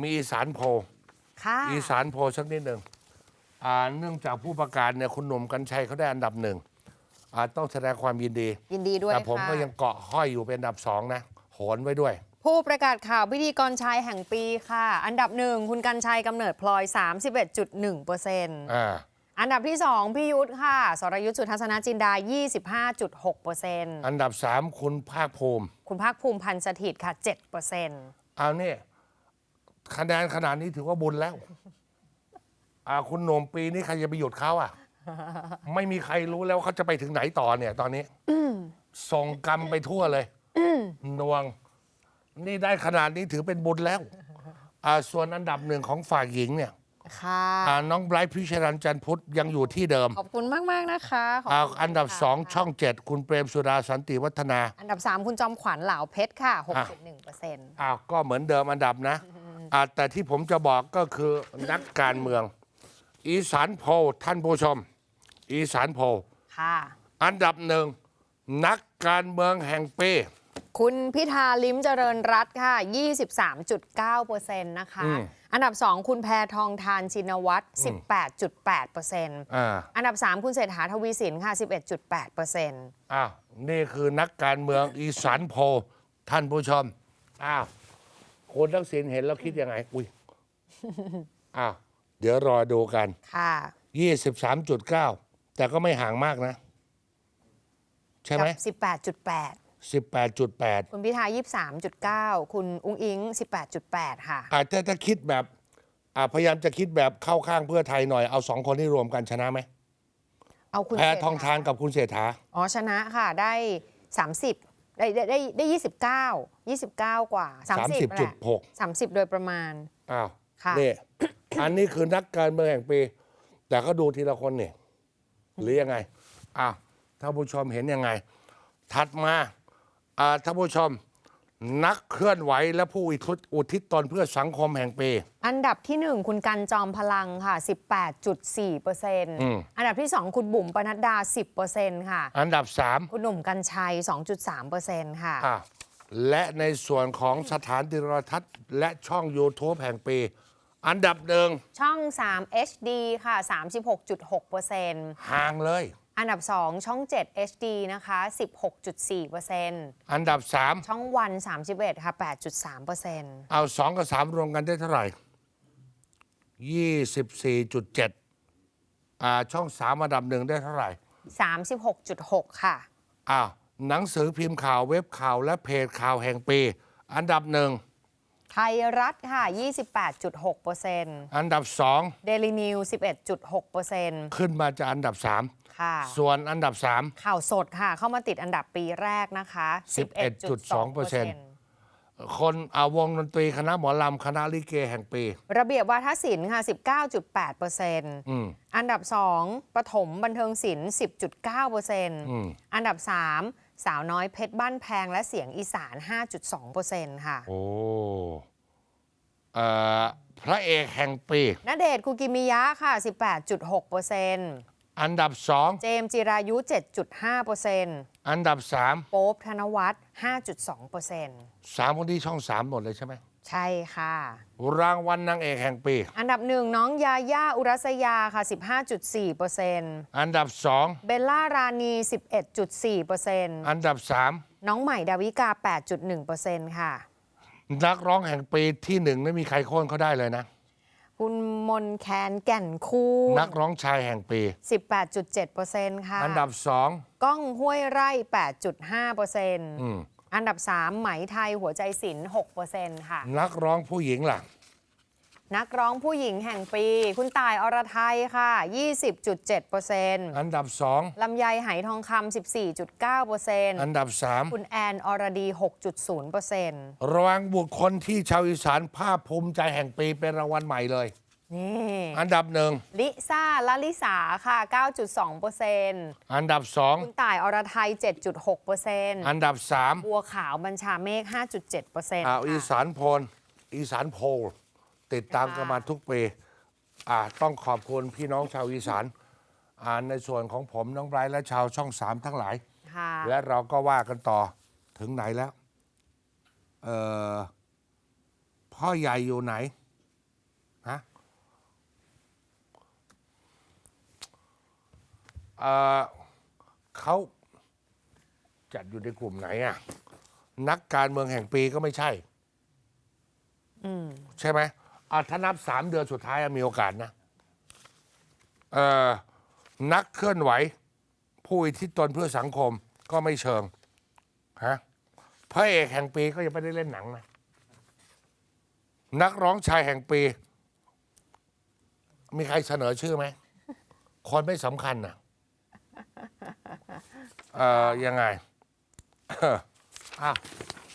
มีอีสานโพลค่ะอีสานโพลสักนิดหนึ่งอ่าเนื่องจากผู้ประกาศเนี่ยคุณหนุ่มกัญชัยเขาได้อันดับหนึ่งอ่าต้องแสดงความยินดี ยินดีด้วยแต่ผมค่ะก็ยังเกาะห้อยอยู่เป็นอันดับสองนะโหนไว้ด้วย ผู้ประกาศข่าวพิธีกรชายแห่งปีค่ะ อันดับหนึ่งคุณกัญชัยกำเนิดพลอย 31.1เปอร์เซ็นต์อ่า อันดับที่ 2 พี่ยุทธค่ะ สรยุทธสุทัศนจินดา 25.6เปอร์เซ็นต์อันดับสามคุณภาคภูมิคุณภาคภูมิพันธ์สถิตย์ค่ะ7เปอร์เซ็นต์เอาเนี่ย คะแนนขนาดนี้ถือว่าบุญแล้ว อ่า คุณหนุ่มปีนี้ใครจะไปหยุดเขาอะ ไม่มีใครรู้แล้วเขาจะไปถึงไหนต่อเนี่ย ตอนนี้ส่งกรรมไปทั่วเลยนวง นี่ได้ขนาดนี้ถือเป็นบุญแล้วอ่าส่วนอันดับหนึ่งของฝ่ายหญิงเนี่ยค่ะอ่าน้องไบรท์พิชรันจันทร์พุทธยังอยู่ที่เดิมขอบคุณมากๆนะคะขบอ่าคุณอันดับค่ะสองช่องเจ็ดคุณเปรมสุดาสันติวัฒนา อันดับ 3 คุณจอมขวัญเหลาเพชรค่ะ 6.1เปอร์เซ็นต์ อ้าวก็เหมือนเดิมอันดับนะ อ่าแต่ที่ผมจะบอกก็คือนักการเมือง อีสานโพลท่านผู้ชม อีสานโพลค่ะ อันดับหนึ่งนักการเมืองแห่งปี คุณพิธาลิ้มเจริญรัตน์ค่ะ 23.9เปอร์เซ็นต์นะคะ อืมอันดับ 2 คุณแพทองทานชินวัตร18.8เปอร์เซ็นต์อ่าอันดับ 3 คุณเศรษฐาทวีสินค่ะ 11.8เปอร์เซ็นต์อ้าวนี่คือนักการเมืองอีสานโพลท่านผู้ชมอ้าว คุณทักษิณเห็นแล้วคิดยังไง อุ้ยอ้าวเดี๋ยวรอดูกันค่ะ23.9แต่ก็ไม่ห่างมากนะ ใช่ไหมกับ18.8 18.8คุณพิธา23.9คุณอุ้งอิง18.8ค่ะอาจจะถ้าคิดแบบอ่าพยายามจะคิดแบบเข้าข้างเพื่อไทยหน่อยเอาสองคนที่รวมกันชนะไหมเอาคุณแพเศรษฐทองทานกับคุณเศรษฐาอ๋อชนะค่ะได้30ได้ได้ได้ได้29 29 กว่า 30แหละ30.6 30 โดยประมาณ อ้าวค่ะ นี่ อันนี้คือนักการเมืองแห่งปี แต่ก็ดูทีละคนเนี่ยหรือยังไงอ้าวท่านผู้ชมเห็นยังไง ถัดมาอ่าท่านผู้ชม นักเคลื่อนไหวและผู้อุทิศอุทิศตนเพื่อสังคมแห่งปี อันดับที่ 1 คุณกันจอมพลังค่ะ 18.4เปอร์เซ็นต์อืมอันดับที่ 2 คุณบุ๋มปนัดดา 10เปอร์เซ็นต์ค่ะ อันดับสามคุณหนุ่มกัญชัย 2.3เปอร์เซ็นต์ค่ะอะ และในส่วนของสถานโทรทัศน์ และช่อง YouTube แห่งปี อันดับหนึ่งช่อง 3 HD ค่ะ 36.6เปอร์เซ็นต์ห่างเลย อันดับ 2 ช่อง 7 HD นะคะ 16.4เปอร์เซ็นต์อันดับสามช่องวัน 31 ค่ะ 8.3เปอร์เซ็นต์เอาสองกับสามรวมกันได้เท่าไหร่ยี่สิบสี่จุดเจ็ดอ่า ช่องสามอันดับหนึ่งได้เท่าไหร่ 36.6 ค่ะ อ้าว หนังสือพิมพ์ข่าวเว็บข่าวและเพจข่าวแห่งปี อันดับหนึ่งไทยรัฐค่ะ 28.6เปอร์เซ็นต์อันดับสองเดลินิว11.6เปอร์เซ็นต์ขึ้นมาจากอันดับสามค่ะ ส่วนอันดับสามข่าวสดค่ะ เข้ามาติดอันดับปีแรกนะคะ 11.2% คนอาวงดนตรีคณะหมอลำคณะลิเกแห่งปี ระเบียบวาทศิลป์ค่ะ 19.8%อืมอันดับ 2ปฐมบันเทิงศิลป์10.9%อืมอันดับ 3 สาวน้อยเพชรบ้านแพงและเสียงอีสาน 5.2%ค่ะ โอ้เอ่อพระเอกแห่งปีณเดชน์คุกิมิยะค่ะ 18.6%อัน ดับสองเจมส์จิรายุ 7.5%อันดับสามโป๊บธนวัฒน์5.2%สามคนที่ช่องสามหมดเลยใช่ไหมใช่ค่ะ รางวัลนางเอกแห่งปี อันดับหนึ่งน้องยาย่าอุรัสยาค่ะ 15.4%อันดับสองเบลล่ารานี11.4%อันดับสามน้องใหม่ดาวิกา 8.1%ค่ะ นักร้องแห่งปีที่หนึ่งไม่มีใครโค่นเขาได้เลยนะ คุณมนแคนแก่นคูนักร้องชายแห่งปี 18.7%ค่ะ อันดับสองก้องห้วยไร่ 8.5%อืมอันดับ 3 ไหมไทยหัวใจศิลป์6%ค่ะ นักร้องผู้หญิงล่ะ นักร้องผู้หญิงแห่งปี คุณต่ายอรไทยค่ะ 20.7%อันดับสองลำไยไหทองคำ 14.9%อันดับสามคุณแอนอรดี 6.0%รางวัลบุคคลที่ชาวอีสานภาคภูมิใจแห่งปีเป็นรางวัลใหม่เลยนี่อันดับหนึ่งลิซ่าลลิสาค่ะ 9.2%อันดับสองคุณต่ายอรไทย 7.6%อันดับสามบัวขาวบัญชาเมฆ 5.7%อ่าอีค่ะสานโพลอีสานโพล ติดตามกันมาทุกปีอ่าต้องขอบคุณพี่น้องชาวอีสานอ่าในส่วนของผมน้องไบร์และชาวช่องสามทั้งหลายและเราก็ว่ากันต่อถึงไหนแล้วเออพ่อใหญ่อยู่ไหนฮะเออเขาจัดอยู่ในกลุ่มไหนอะนักการเมืองแห่งปีก็ไม่ใช่ใช่ไหม อะถ้านับสามเดือนสุดท้ายมีโอกาสนะเออนักเคลื่อนไหว ผู้อิทธิตนเพื่อสังคมก็ไม่เชิงฮะพระเอกแห่งปีก็ยังไม่ได้เล่นหนังนะนักร้องชายแห่งปี มีใครเสนอชื่อไหมคนไม่สำคัญนะเอ่อยังไงอ้าว